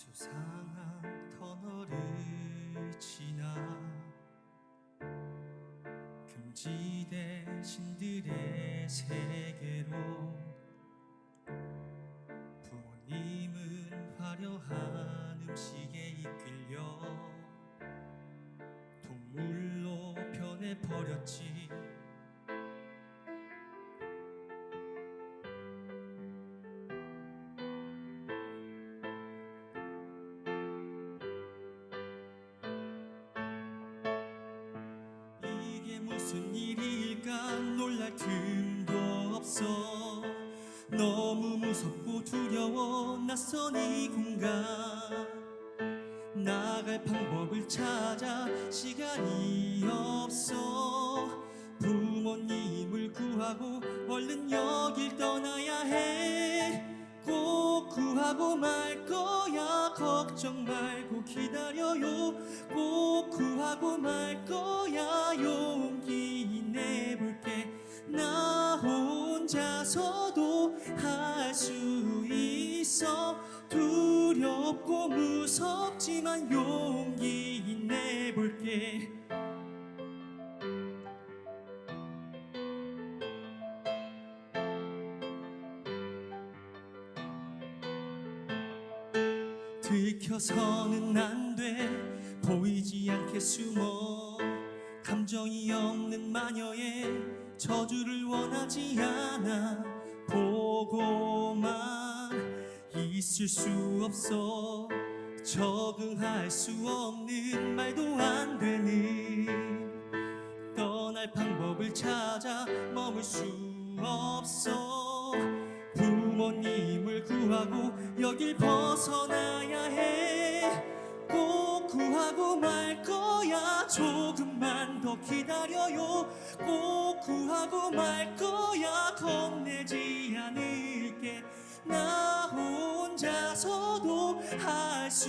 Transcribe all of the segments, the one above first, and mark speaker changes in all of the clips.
Speaker 1: 수상한 터널을 지나 금지된 신들의 세계로 부모님은 화려한 음식에 이끌려 동물로 변해버렸지 무슨 일일까 놀랄 틈도 없어. 너무 무섭고 두려워 낯선 이 공간. 나갈 방법을 찾아 시간이 없어. 부모님을 구하고 얼른 여길 떠나야 해 꼭 구하고 말 거야. 걱정 말고 기다려요. 꼭 구하고 말 거야. 용 할 수 있어. 두렵고 무섭지만 용기 내볼게. 들켜서는 안 돼. 보이지 않게 숨어. 감정이 없는 마녀의 저주를 원하지 않아 보고만 있을 수 없어. 적응할 수 없는 말도 안 되는 떠날 방법을 찾아 머물 수 없어. 부모님을 구하고 여길 벗어나야 해 꼭 구하고 말 거야. 조금만 더 기다려요. 꼭 구하고 말 거야. 겁내지 나 혼자서도 할 수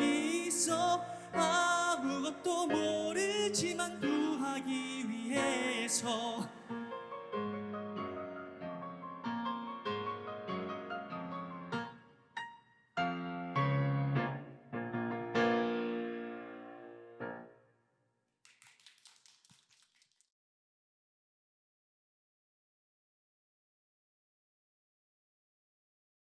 Speaker 1: 있어. 아무것도 모르지만 구하기 위해서